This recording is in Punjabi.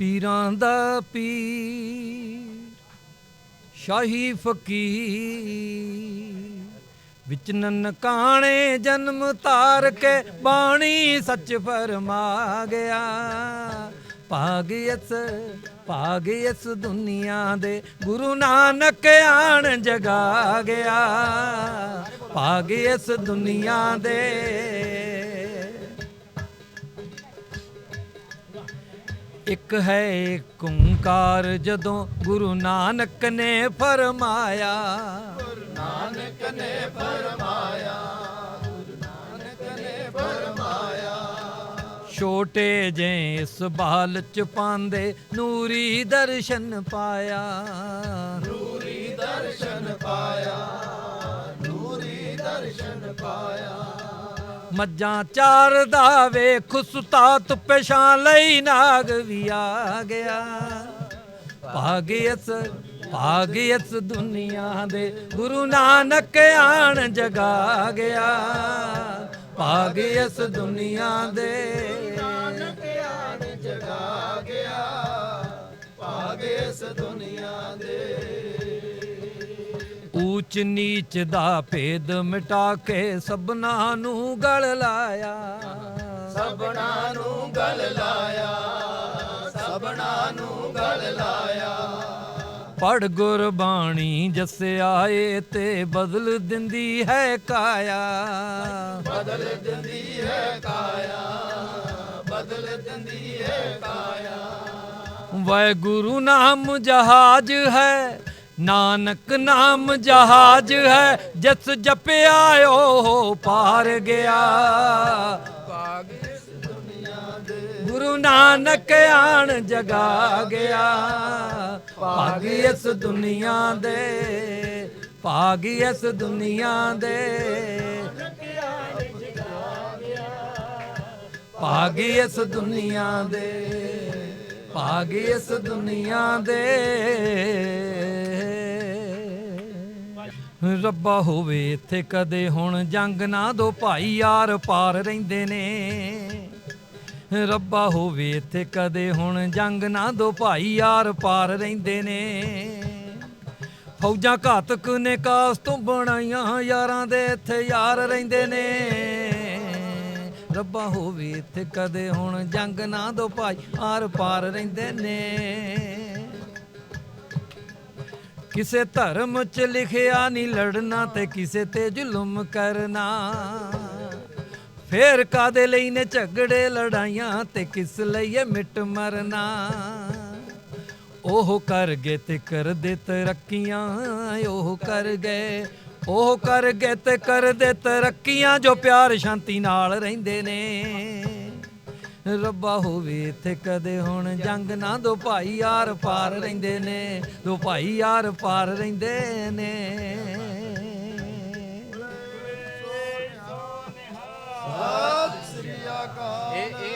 ਪੀਰਾਂ ਦਾ ਪੀਰ, ਸ਼ਾਹੀ ਫਕੀਰ। ਵਿੱਚ ਨਨਕਾਣੇ ਜਨਮ ਤਾਰ ਕੇ ਬਾਣੀ ਸੱਚ ਫਰਮਾ ਗਿਆ। ਭਾਗ ਇਸ ਭਾਗ ਇਸ ਦੁਨੀਆ ਦੇ ਗੁਰੂ ਨਾਨਕ ਆਣ ਜਗਾ ਗਿਆ। ਭਾਗ ਇਸ ਦੁਨੀਆ ਦੇ ਇੱਕ ਹੈ ਏਕ ਓੰਕਾਰ ਜਦੋਂ ਗੁਰੂ ਨਾਨਕ ਨੇ ਫਰਮਾਇਆ। ਗੁਰੂ ਨਾਨਕ ਨੇ ਫਰਮਾਇਆ, ਗੁਰੂ ਨਾਨਕ ਨੇ ਫਰਮਾਇਆ। ਛੋਟੇ ਜੇ ਇਸ ਬਾਲ ਚ ਪਾਂਦੇ ਨੂਰੀ ਦਰਸ਼ਨ ਪਾਇਆ। ਨੂਰੀ ਦਰਸ਼ਨ ਪਾਇਆ, ਨੂਰੀ ਦਰਸ਼ਨ ਪਾਇਆ। ਮੱਝਾਂ ਚਾਰਦਾ ਵੇਖ ਸੁਤਾ ਧੁੱਪੇ ਲਈ ਨਾਗ ਵੀ ਆ ਗਿਆ। ਭਾਗ ਇਸ, ਭਾਗ ਦੁਨੀਆ ਦੇ ਗੁਰੂ ਨਾਨਕ ਆਣ ਜਗਾ ਗਿਆ। ਭਾਗ ਇਸ ਦੁਨੀਆ ਦੇ ਨਾਨਕ ਆਣ ਜਗਾ ਗਿਆ। ਭਾਗ ਦੁਨੀਆ ਦੇ ਊਚ ਨੀਚ ਦਾ ਭੇਦ ਮਿਟਾ ਕੇ ਸਭਨਾ ਨੂੰ ਗਲ ਲਾਇਆ। ਸਭਨਾ ਨੂੰ ਗਲ ਲਾਇਆ ਸਭਨਾ ਨੂੰ ਗਲ ਲਾਇਆ। ਪੜ ਗੁਰਬਾਣੀ ਜਸ ਆਏ ਤੇ ਬਦਲ ਦਿੰਦੀ ਹੈ ਕਾਇਆ। ਬਦਲ ਦਿੰਦੀ ਹੈ ਕਾਇਆ ਬਦਲ ਦਿੰਦੀ ਹੈ ਕਾਇਆ। ਵਾਹਿਗੁਰੂ ਨਾਮ ਜਹਾਜ ਹੈ। ਨਾਨਕ ਨਾਮ ਜਹਾਜ ਹੈ, ਜਿਸ ਜਪਿਆ ਓ ਪਾਰ ਗਿਆ। ਭਾਗ ਇਸ ਦੁਨੀਆ ਦੇ ਗੁਰੂ ਨਾਨਕ ਆਣ ਜਗਾ ਗਿਆ। ਭਾਗ ਇਸ ਦੁਨੀਆ ਦੇ, ਭਾਗ ਇਸ ਦੁਨੀਆ ਦੇ। ਭਾਗ ਇਸ ਦੁਨੀਆ ਦੇ, ਭਾਗ ਇਸ ਦੁਨੀਆ ਦੇ। ਰੱਬਾ ਹੋਵੇ, ਇੱਥੇ ਕਦੇ ਹੁਣ ਜੰਗ ਨਾ ਦੋ ਭਾਈ, ਯਾਰ ਪਾਰ ਰਹਿੰਦੇ ਨੇ। ਰੱਬਾ ਹੋਵੇ, ਇੱਥੇ ਕਦੇ ਹੁਣ ਜੰਗ ਨਾ ਦੋ ਭਾਈ, ਯਾਰ ਪਾਰ ਰਹਿੰਦੇ ਨੇ। ਫੌਜਾਂ ਘਾਤਕ ਨੇ ਕਾਸ ਤੋਂ ਬਣਾਈਆਂ ਯਾਰਾਂ ਦੇ ਇੱਥੇ ਯਾਰ ਰਹਿੰਦੇ ਨੇ। ਰੱਬਾ ਹੋਵੇ, ਇੱਥੇ ਕਦੇ ਹੁਣ ਜੰਗ ਨਾ ਦੋ ਭਾਈ ਆਰ ਪਾਰ ਰਹਿੰਦੇ ਨੇ। ਕਿਸੇ ਧਰਮ ਚ ਲਿਖਿਆ ਨਹੀਂ ਲੜਨਾ ਤੇ ਕਿਸੇ ਤੇ ਜ਼ੁਲਮ ਕਰਨਾ। ਫੇਰ ਕਾਦੇ ਲਈ ਨੇ ਝਗੜੇ ਲੜਾਈਆਂ ਤੇ ਕਿਸ ਲਈ ਇਹ ਮਿਟ ਮਰਨਾ? ਉਹ ਕਰ ਗਏ ਤੇ ਕਰਦੇ ਤਰੱਕੀਆਂ ਉਹ ਕਰ ਗਏ, ਉਹ ਕਰ ਗਏ ਤੇ ਕਰਦੇ ਤਰੱਕੀਆਂ ਜੋ ਪਿਆਰ ਸ਼ਾਂਤੀ ਨਾਲ ਰਹਿੰਦੇ ਨੇ। ਰੱਬਾ ਹੋਵੇ ਇੱਥੇ ਕਦੇ ਹੁਣ ਜੰਗ ਨਾ ਦੋ ਭਾਈ ਯਾਰ ਪਾਰ ਰਹਿੰਦੇ ਨੇ, ਦੋ ਭਾਈ ਯਾਰ ਪਾਰ ਰਹਿੰਦੇ ਨੇ।